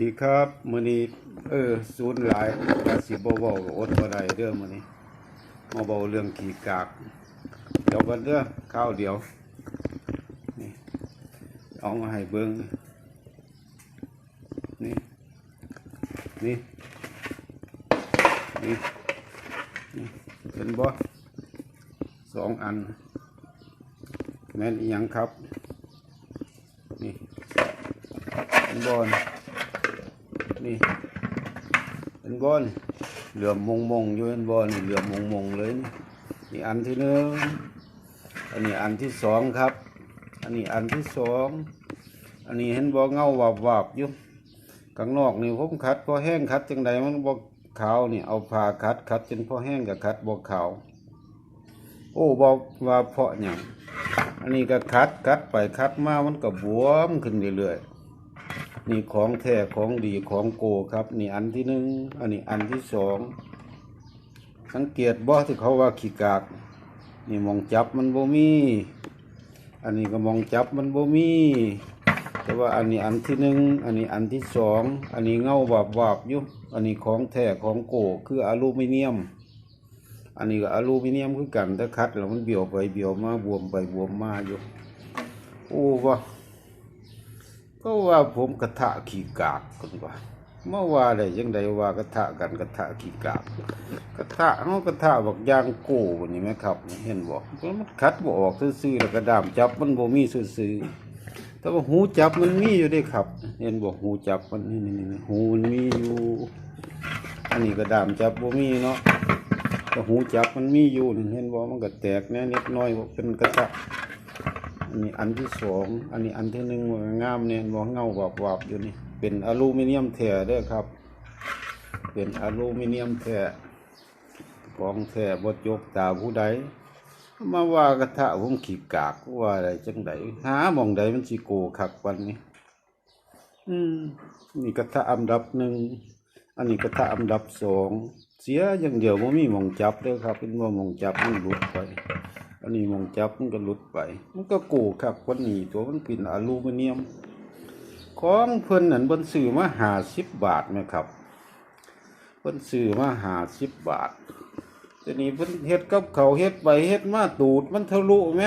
ดีครับมื้อนี้เออศูนย์หลายว่าสิบ่เว้าก็อดบ่ได้เด้อมื้อนี้มาเว้าเรื่องขี้กากเดี๋ยวกันเด้อข้าวเดียวนี่เอามาให้เบิ่งนี่นี่นี่นี่เห็นบ่สองอันแม่นอีหยังครับ นี่เห็นบ่ นี่เป็นบอนเหลือมมงมงอยู่เป็นบอนเหลือมมงมงเลยนี่นี่อันที่หนึ่งอันนี้อันที่สองครับ อันนี้อันที่สองอันนี้เห็นบ่เงาวับวับอยู่ข้างนอกนี่ผมขัดพอแห้งขัดจังใดมันบ่ขาวนี่เอาผ้าขัดขัดจนพอแห้งกับขัดบ่ขาวโอ้บอกว่าเพาะหยังอันนี้ก็ขัดขัดไปขัดมามันก็บวมขึ้นเรื่อยๆ นี่ของแท้ของดีของโกครับ นี่อันที่หนึ่งอันนี้อันที่สองสังเกตบ่ที่เขาว่าขี้กาก นี่มองจับมันบ่มี อันนี้ก็มองจับมันบ่มี แต่ว่าอันนี้อันที่หนึ่งอันนี้อันที่สองอันนี้เงาบาบวาบอยู่อันนี้ของแท้ของโกคืออลูมิเนียม อันนี้ก็อลูมิเนียมคือกันถ้าคัดแล้วมันเบี้ยวไปเบี้ยวมาบวมไปบวมมาอยู่โอ้ว่ ก็ว่าผมกระทะขี้กากกันว่าเมื่อว่าได้ยังไดว่ากระทะกันกระทะขี้กากกระทะเฮากระทะบักยางโก้วันนี้ไหมครับ เห็นบ่มันคัดบ่ออกซื่อๆแล้วก็ด้ามจับมันบ่มีซื่อๆแต่ว่าหูจับมันมีอยู่ด้ครับ เห็นบ่หูจับมันนี่นี่ๆหูมันมีอยู่อันนี้ก็ด้ามจับบ่มีเนาะแต่หูจับมันมีอยู่นี่เห็นบ่มันก็แตกแน่นิดน้อยเป็นกระทะ นนี้อันที่สองอันนี้อันที่หนึ่งงามเนี่ยมองเงาวับวับๆอยู่นี่เป็นอลูมิเนียมแท้ด้ครับ เป็นอลูมิเนียมแท้ของแท้บดยกตาผู้ใดมาว่ากระทะผมขีดกากว่าอะไรจังไดหาหมองใดมันสิโกคักวันนี้ อืมนี่กระทะอันดับหนึ่งอันนี้กระทะอันดับสองเสียอย่างเดียวว่ามีหมองจับเด้อครับเป็นว่าหมองจับมันหลุดไป อันนี้มองจับมันก็หลุดไป มันก็โกครับวันนี้ตัวมันเป็นอลูมิเนียม ของเพิ่นนั่นเพิ่นซื้อมาหาสิบบาทไหมครับเพิ่นซื้อมาหาสิบบาททีนี้เพิ่นเฮ็ดกับเขาเฮ็ดไปเฮ็ดมาตูดมันทะลุไหม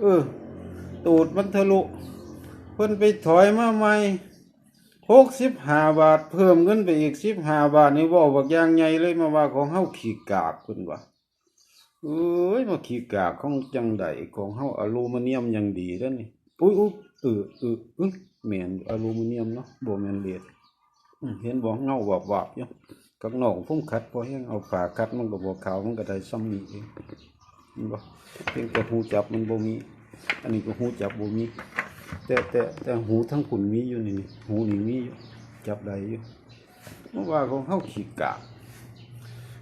เออ ตูดมันทะลุ เพิ่นไปถอยมาใหม่หกสิบห้าบาท เพิ่มเงินไปอีกสิบห้าบาทนี่เว่าบักอย่างใหญ่เลยมาว่าของเฮาขี้กากเพิ่นว่า เอ้ยมาขี้กากของจังใดของเฮาอลูมิเนียมยังดีเด้อนี่อุ้ยอุ้ยเออเออเอึแม่นอลูมิเนียมเนาะบ่แม่นเหล็กอืมเห็นบ่เงาวับๆอยู่ข้างนอกผมขัดพอแห้งเอาฝาขัดมันก็บ่ขาวมันก็ได้ซ้ำนี้เองเห็นบ่เพียงแต่หูจับมันบ่มี อันนี้ก็หูจับบ่มี แต่แต่แต่หูทั้งขุนมีอยู่นี่หูนี่มีอยู่จับได้อยู่เมื่อว่าของเฮาขี้กาก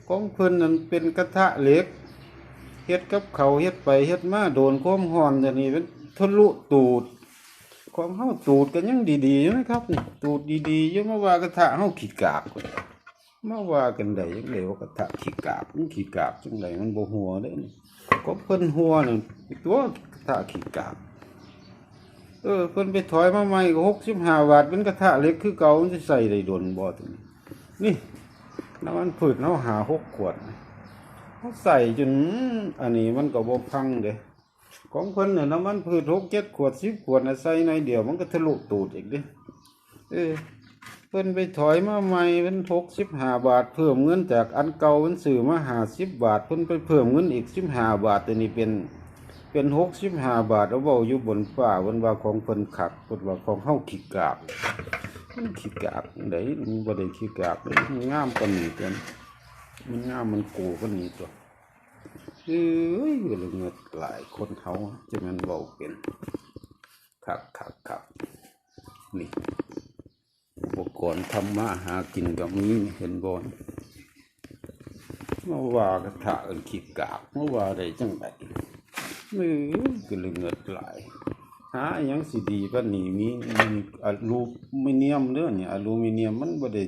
ของเพิ่นนั่นเป็นกระทะเหล็ก เฮ็ดกับเขาเฮ็ดไปเฮ็ดมาโดนความร้อนอย่างนี้เป็นทะลุตูดของเฮาตูดกันยังดีๆอยู่นะครับนี่ตูดดีๆยู่มาว่ากระทะเฮาขี้กากพุ่นมาว่ากันได้ยังไงว่ากระทะขี้กากมันขี้กากจังไดมันบ่หัวเด้นี่ก็เพิ่นหัวนั่ตัวกระทะขี้กากเออเพิ่นไปถอยมาใหม่ก็65บาทเป็นกระทะเล็กคือเก่ามันสิใส่ได้ดนบ่ตัวนี้นี่น้ำมันพืชเฮาหาหกขวด เขาใส่จนอันนี้มันก็บ่พังเด้ของเพิ่นเนี่ยน้ำมันพืชหกเจ็ดขวดสิบขวดนะใส่ในเดียวมันก็ทะลุตูดอีกเด้เออเพิ่นไปถอยมาใหม่เป็นหกสิบห้าบาท เพิ่มเงินจากอันเก่ามันซื้อมาห้าสิบบาท เพิ่นไปเพิ่มเงินอีกสิบห้าบาทตัวนี้เป็นเป็นหกสิบห้าบาทเอาเว้าอยู่บนฟ้าวันว่าของเพิ่นขักเพิ่นว่าของเฮาขี้กากมันขี้กากไดมันบ่ได้ขี้กากเลยมันงามกว่านี้ตัวนี้ มันงามมันกูก็นี้ตัวเอ้ยเรื่อเงินหลายคนเขาจะมันเบาเป็นคักคักคักนี่อุปกรณ์ทำมาหากินกับมีนี่เห็นบอลเมื่อว่ากระทะเอินขีดกากเมื่อว่าได้จังไดมือก็เรื่องเงินหลายหาอหยังสิดีป่านนี้มีมีอลูมิเนียมเด้อเนี่ยอลูมิเนียมมันบ่ได้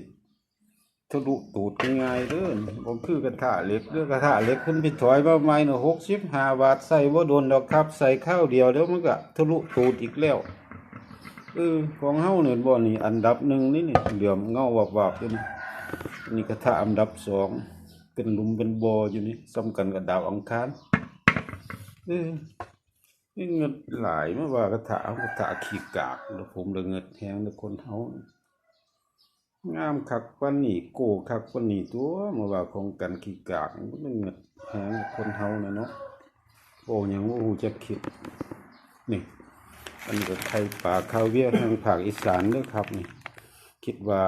ทะลุตูดง่ายเด้อผมคือกระทะเหล็กเด้อกระทะเหล็กขึ้นไปถอยมาใหม่เนาะหกสิบห้าบาทใส่ว่าโดนดอกครับ ใส่ข้าวเดียวเดี๋ยวมันก็ทะลุตูดอีกแล้วเออของเฮ้าเนี่ยบ่นี่อันดับหนึ่งนี่นี่เหลื่อมเงาวับวับอยู่นี่นี่กระทะอันดับสองเป็นลุมเป็นบ่ออยู่นี่ซ้ำกันกับดาวอังคารเออนี่เงินหลายมาว่ากระทะกระทะขี้กากแล้วผมเลยเงินแฮงแล้วคนเฮ้า งามคักปานนี้โกคักปานนี้ตัวมาว่าของกันขี้กากมันเป็นเงินแฮงแล้วคนเฮานะเนาะโอ้ยังบ่ฮู้จักคิดนี่อันนี้ก็ไข่ปลาคาเวียทางภาคอีสานเด้อครับนี่ คิดว่า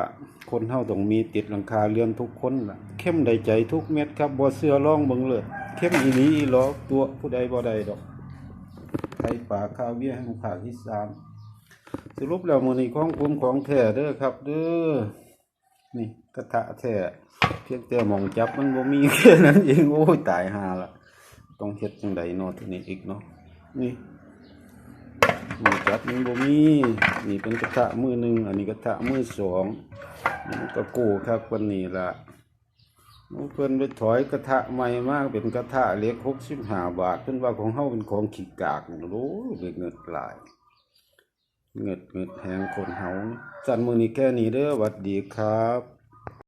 คนเฮาต้องมีติดหลังคาเรือนทุกคนล่ะ เข้มได้ใจทุกเม็ดครับบ่เสื้อร้องเบิ่งเลยเข้มอีหลีอีหลอตัวผู้ใดบ่ได้ดอกไข่ปลาคาเวียทางภาคอีสานสรุปแล้วมื้อนี้ของผมของแท้เด้อครับ เด้อ นี่กระทะแท้เพียงแต่มองจับมันบ่มีแค่นั้นเองโอ้ยตายห่าละต้องเฮ็ดจังไดเนาะทีนี้อีกเนาะนี่หมูจับมันบ่มีนี่เป็นกระทะมือหนึ่งอันนี้กระทะมือสองมันก็กู้ครับวันนี้ละเพิ่นไปถอยกระทะใหม่มากเป็นกระทะเล็กหกสิบห้าบาทเพิ่นว่าของเฮาเป็นของขี้กากโอ้ยเงิดหลาย เงิดเงิดแหงคนเฮาจันมือนี้แค่นี้เด้อหวัดดีครับ